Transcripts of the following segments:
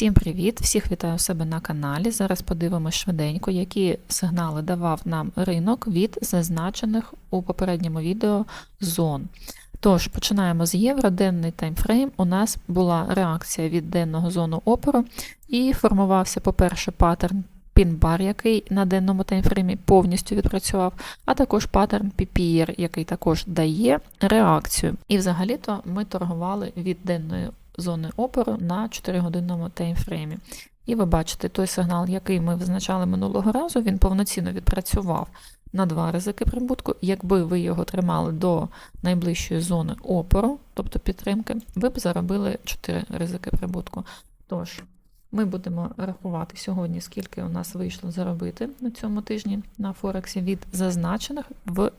Всім привіт! Всіх вітаю у себе на каналі. Зараз подивимось швиденько, які сигнали давав нам ринок від зазначених у попередньому відео зон. Тож, починаємо з євро, денний таймфрейм. У нас була реакція від денного зону опору, і формувався, по-перше, паттерн пін-бар, який на денному таймфреймі повністю відпрацював, а також паттерн PPR, який також дає реакцію. І взагалі-то ми торгували від денної зони опору на 4-годинному таймфреймі. І ви бачите, той сигнал, який ми визначали минулого разу, він повноцінно відпрацював на два ризики прибутку. Якби ви його тримали до найближчої зони опору, тобто підтримки, ви б заробили 4 ризики прибутку. Тож, ми будемо рахувати сьогодні, скільки у нас вийшло заробити на цьому тижні на Форексі від зазначених в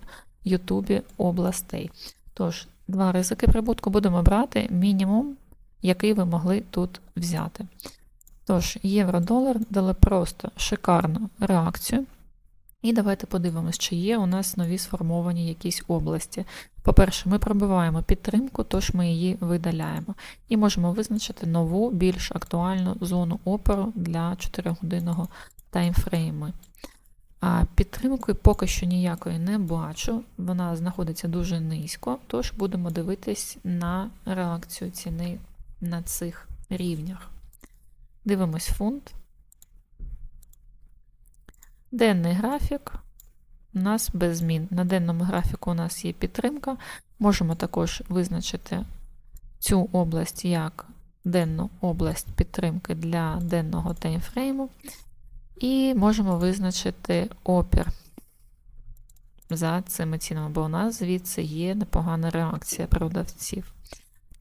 Ютубі областей. Тож, два ризики прибутку будемо брати мінімум який ви могли тут взяти. Тож, євро-долар дали просто шикарну реакцію. І давайте подивимось, чи є у нас нові сформовані якісь області. По-перше, ми пробиваємо підтримку, тож ми її видаляємо. І можемо визначити нову, більш актуальну зону опору для 4-годинного таймфрейму. А підтримки поки що ніякої не бачу, вона знаходиться дуже низько, тож будемо дивитись на реакцію ціни на цих рівнях. Дивимось фунт. Денний графік у нас без змін. На денному графіку у нас є підтримка. Можемо також визначити цю область як денну область підтримки для денного таймфрейму. І можемо визначити опір за цими цінами, бо у нас звідси є непогана реакція продавців.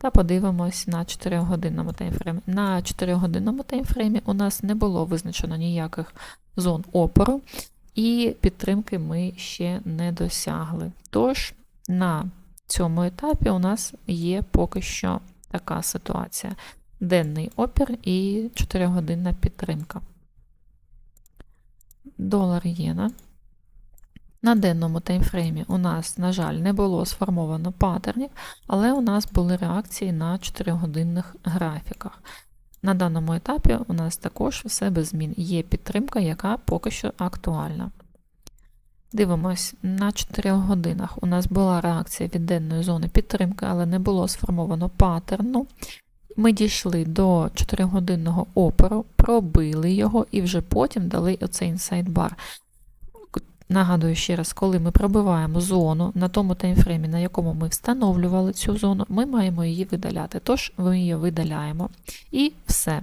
Та подивимось на 4-годинному таймфреймі. На 4-годинному таймфреймі у нас не було визначено ніяких зон опору, і підтримки ми ще не досягли. Тож, на цьому етапі у нас є поки що така ситуація: денний опір і 4-годинна підтримка. Долар єна. На денному таймфреймі у нас, на жаль, не було сформовано паттернів, але у нас були реакції на 4-годинних графіках. На даному етапі у нас також все без змін. Є підтримка, яка поки що актуальна. Дивимось, на 4 годинах у нас була реакція від денної зони підтримки, але не було сформовано паттерну. Ми дійшли до 4-годинного опору, пробили його і вже потім дали оцей інсайд-бар. Нагадую ще раз, коли ми пробиваємо зону на тому таймфреймі, на якому ми встановлювали цю зону, ми маємо її видаляти. Тож ми її видаляємо. І все.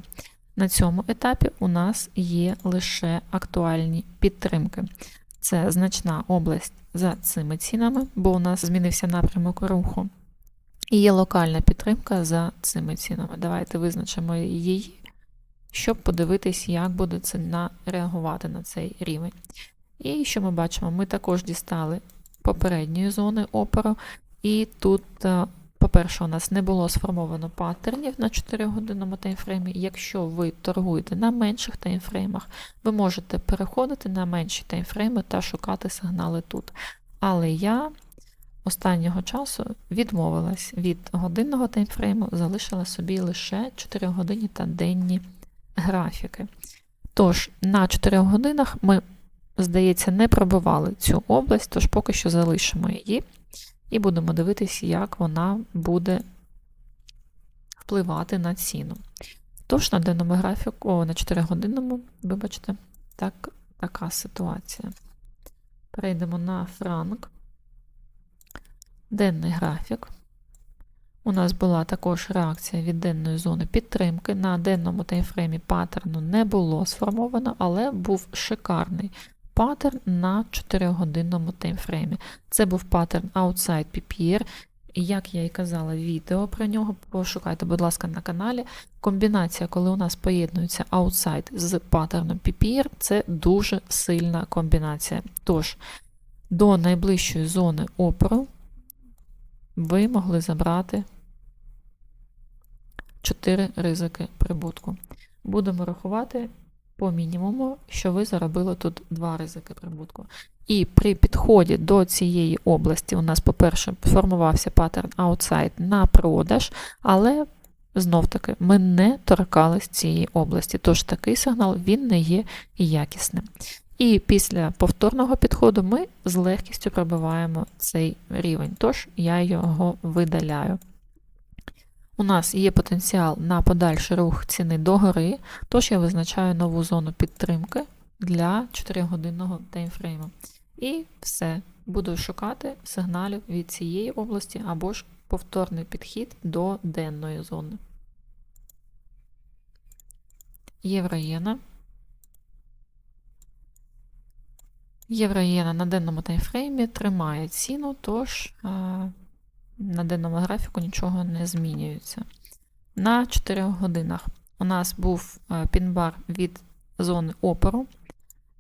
На цьому етапі у нас є лише актуальні підтримки. Це значна область за цими цінами, бо у нас змінився напрямок руху. І є локальна підтримка за цими цінами. Давайте визначимо її, щоб подивитись, як буде ціна реагувати на цей рівень. І що ми бачимо? Ми також дістали попередньої зони опору, і тут, е, по-перше, у нас не було сформовано паттернів на 4-годинному таймфреймі. Якщо ви торгуєте на менших таймфреймах, ви можете переходити на менші таймфрейми та шукати сигнали тут. Але я останнього часу відмовилась від годинного таймфрейму, залишила собі лише 4 години та денні графіки. Тож, на 4 годинах ми здається, не пробивали цю область, тож поки що залишимо її і будемо дивитися, як вона буде впливати на ціну. Тож, на денному графіку, о, на 4 годинному, вибачте, так, така ситуація. Перейдемо на франк. Денний графік. У нас була також реакція від денної зони підтримки. На денному таймфреймі паттерну не було сформовано, але був шикарний паттерн на 4-годинному таймфреймі. Це був паттерн Outside PPR. Як я і казала, відео про нього пошукайте, будь ласка, на каналі. Комбінація, коли у нас поєднується Outside з паттерном PPR, це дуже сильна комбінація. Тож, до найближчої зони опору ви могли забрати 4 ризики прибутку. Будемо рахувати по мінімуму, що ви заробили тут два ризики прибутку. І при підході до цієї області у нас, по-перше, сформувався паттерн outside на продаж, але знов таки, ми не торкались цієї області, тож такий сигнал він не є якісним. І після повторного підходу ми з легкістю пробиваємо цей рівень, тож я його видаляю. У нас є потенціал на подальший рух ціни догори, тож я визначаю нову зону підтримки для 4-годинного таймфрейму. І все, буду шукати сигналів від цієї області або ж повторний підхід до денної зони. Євроєна. Євроєна на денному таймфреймі тримає ціну, тож а, на денному графіку нічого не змінюється. На 4 годинах у нас був пінбар від зони опору.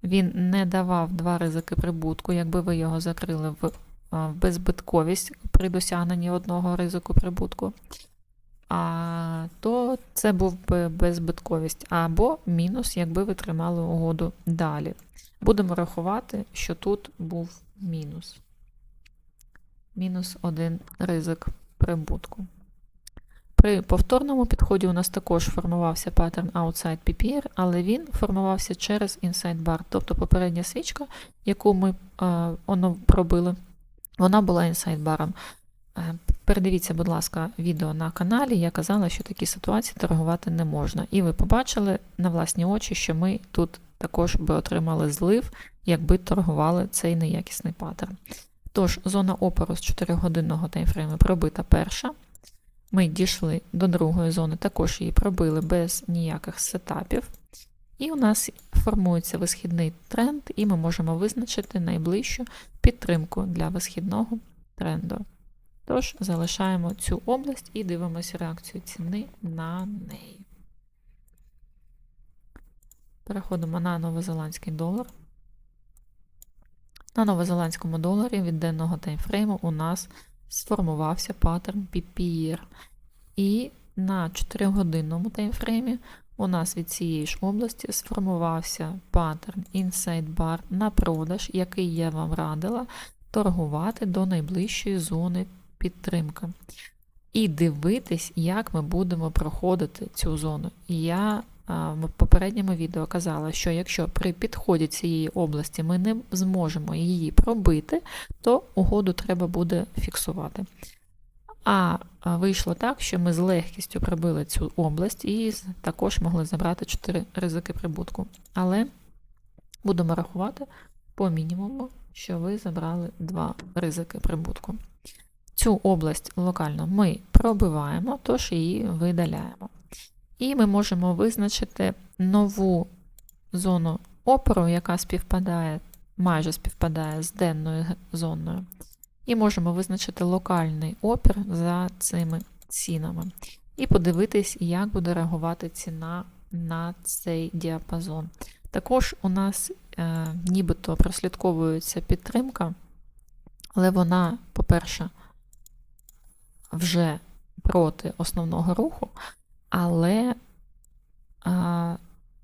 Він не давав два ризики прибутку, якби ви його закрили в беззбитковість при досягненні одного ризику прибутку, а, то це був би беззбитковість або мінус, якби ви тримали угоду далі. Будемо рахувати, що тут був мінус. Мінус один ризик прибутку. При повторному підході у нас також формувався паттерн Outside PPR, але він формувався через Inside Bar, тобто попередня свічка, яку ми е, пробили, вона була Inside баром. Е, передивіться, будь ласка, відео на каналі. Я казала, що такі ситуації торгувати не можна. І ви побачили на власні очі, що ми тут також би отримали злив, якби торгували цей неякісний паттерн. Тож, зона опору з 4-годинного таймфрейму пробита перша. Ми дійшли до другої зони, також її пробили без ніяких сетапів. І у нас формується висхідний тренд, і ми можемо визначити найближчу підтримку для висхідного тренду. Тож, залишаємо цю область і дивимося реакцію ціни на неї. Переходимо на новозеландський долар. На новозеландському доларі від денного таймфрейму у нас сформувався паттерн PPR. І на 4-годинному таймфреймі у нас від цієї ж області сформувався паттерн Inside Bar на продаж, який я вам радила торгувати до найближчої зони підтримки. І дивитись, як ми будемо проходити цю зону. Я в попередньому відео казала, що якщо при підході цієї області ми не зможемо її пробити, то угоду треба буде фіксувати. А вийшло так, що ми з легкістю пробили цю область і також могли забрати 4 ризики прибутку. Але будемо рахувати по мінімуму, що ви забрали 2 ризики прибутку. Цю область локально ми пробиваємо, тож її видаляємо. І ми можемо визначити нову зону опору, яка співпадає, майже співпадає з денною зоною. І можемо визначити локальний опір за цими цінами. І подивитись, як буде реагувати ціна на цей діапазон. Також у нас е, нібито прослідковується підтримка, але вона, по-перше, вже проти основного руху, але а,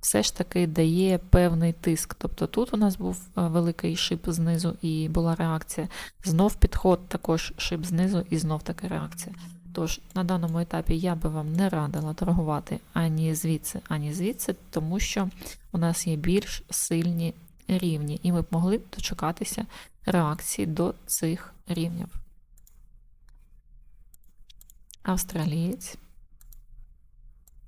все ж таки дає певний тиск. Тобто тут у нас був великий шип знизу і була реакція. Знов підход, також шип знизу і знов така реакція. Тож, на даному етапі я би вам не радила торгувати ані звідси, ані звідси, тому що у нас є більш сильні рівні, і ми б могли б дочекатися реакції до цих рівнів. Австралієць.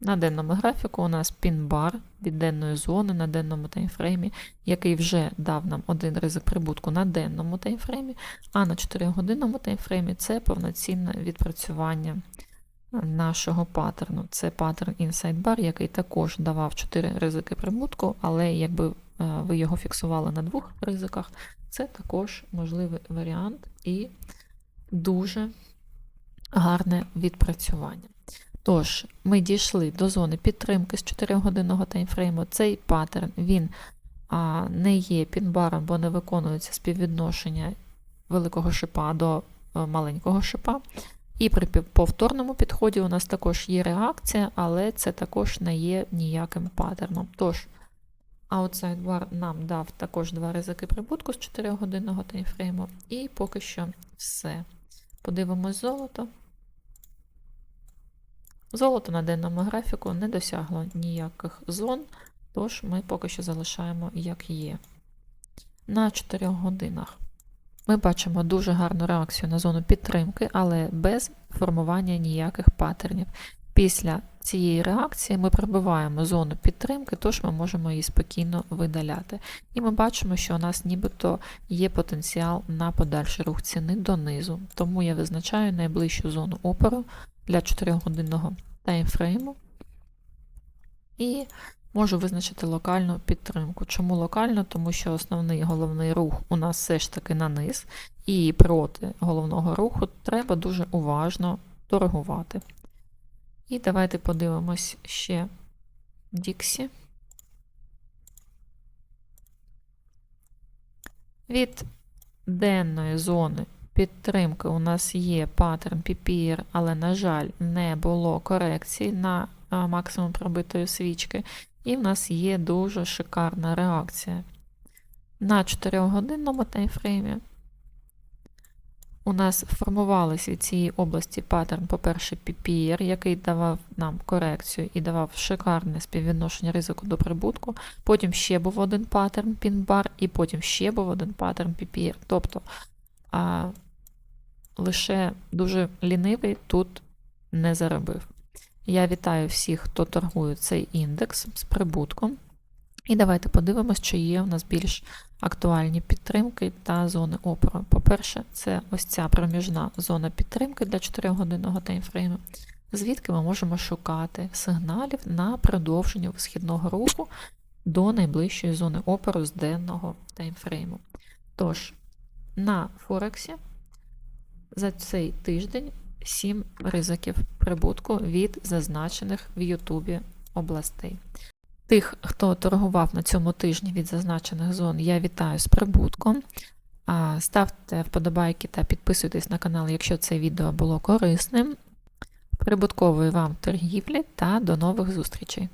На денному графіку у нас пін-бар від денної зони на денному таймфреймі, який вже дав нам один ризик прибутку на денному таймфреймі, а на 4-годинному таймфреймі це повноцінне відпрацювання нашого паттерну. Це паттерн Inside Bar, який також давав 4 ризики прибутку, але якби е, ви його фіксували на двох ризиках, це також можливий варіант і дуже гарне відпрацювання. Тож, ми дійшли до зони підтримки з 4-годинного таймфрейму. Цей паттерн він а, не є пінбаром, бо не виконується співвідношення великого шипа до е, маленького шипа. І при повторному підході у нас також є реакція, але це також не є ніяким паттерном. Тож, Outside Bar нам дав також два ризики прибутку з 4-годинного таймфрейму, і поки що все. Подивимось золото. Золото на денному графіку не досягло ніяких зон, тож ми поки що залишаємо як є. На 4 годинах ми бачимо дуже гарну реакцію на зону підтримки, але без формування ніяких паттернів. Після цієї реакції ми пробиваємо зону підтримки, тож ми можемо її спокійно видаляти. І ми бачимо, що у нас нібито є потенціал на подальший рух ціни донизу. Тому я визначаю найближчу зону опору для 4-годинного таймфрейму і можу визначити локальну підтримку. Чому локально? Тому що основний головний рух у нас все ж таки на низ, і проти головного руху треба дуже уважно торгувати. І давайте подивимось ще Діксі. Від денної зони підтримки у нас є паттерн PPR, але, на жаль, не було корекції на максимум пробитої свічки. І в нас є дуже шикарна реакція. На 4-годинному таймфреймі у нас формувалися від цієї області паттерн, по-перше, PPR, який давав нам корекцію і давав шикарне співвідношення ризику до прибутку. Потім ще був один паттерн PIN-бар, і потім ще був один паттерн PPR. Тобто лише дуже лінивий тут не заробив. Я вітаю всіх, хто торгує цей індекс з прибутком. І давайте подивимось, чи є у нас більш актуальні підтримки та зони опору. По-перше, це ось ця проміжна зона підтримки для 4-годинного таймфрейму, звідки ми можемо шукати сигналів на продовження висхідного руху до найближчої зони опору з денного таймфрейму. Тож, на Форексі за цей тиждень 7 ризиків прибутку від зазначених в Ютубі областей. Тих, хто торгував на цьому тижні від зазначених зон, я вітаю з прибутком. Ставте вподобайки та підписуйтесь на канал, якщо це відео було корисним. Прибуткової вам торгівлі та до нових зустрічей!